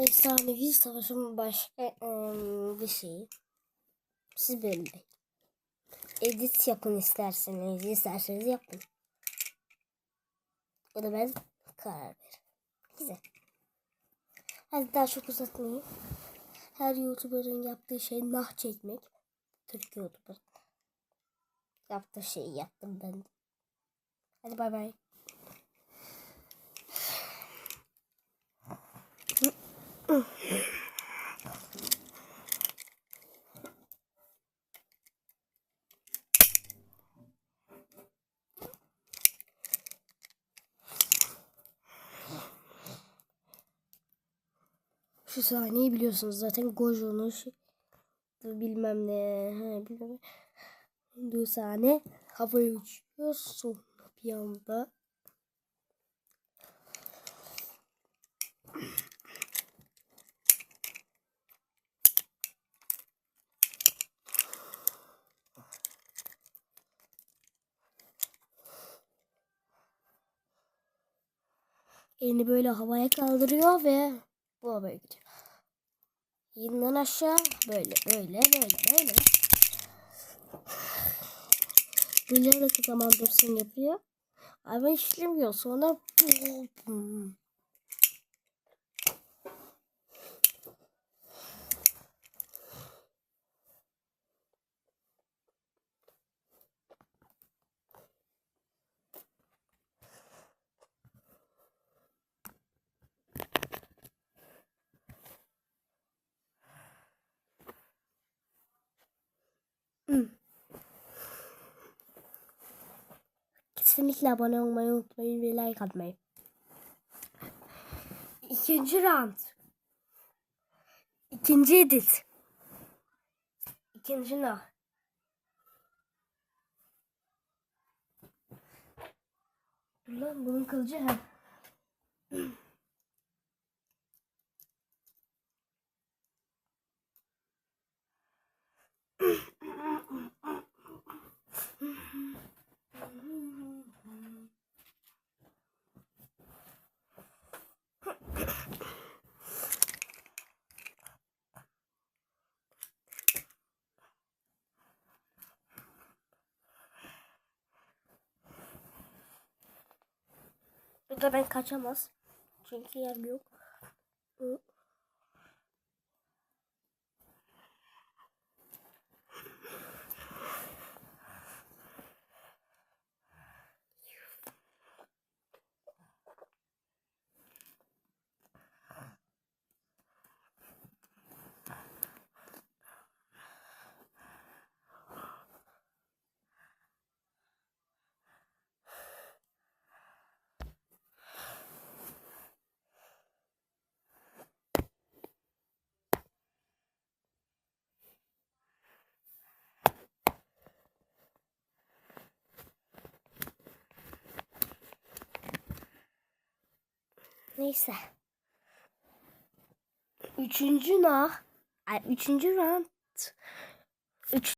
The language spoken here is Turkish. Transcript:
Efsanevi savaşın başka eee, bir şeyi. Siz belirleyin. Edit yapın isterseniz, isterseniz yapın. O da ben karar veririm. Güzel. Hadi daha çok uzatmayayım. Her YouTuber'ın yaptığı şey nah çekmek. Türk YouTuber. Yaptığı şeyi yaptım ben. Hadi bay bay. Şu sahneyi biliyorsunuz zaten Gojo'nun şey, bilmem ne he, bilmem ne. Bu sahne havaya uçuyor sonra bir anda elini böyle havaya kaldırıyor ve bu havaya gidiyor. Yeniden aşağı böyle böyle böyle böyle. Böyle nasıl zaman dursun yapıyor. Ama işlemiyor. Sonra Kesinlikle abone olmayı unutmayın ve like atmayı. İkinci round. İkinci edit. İkinci. Dur lan bunun kılıcı ha. Burada ben kaçamaz. Çünkü yer yok. Neyse. Üçüncü nah. Ay, üçüncü round. Üç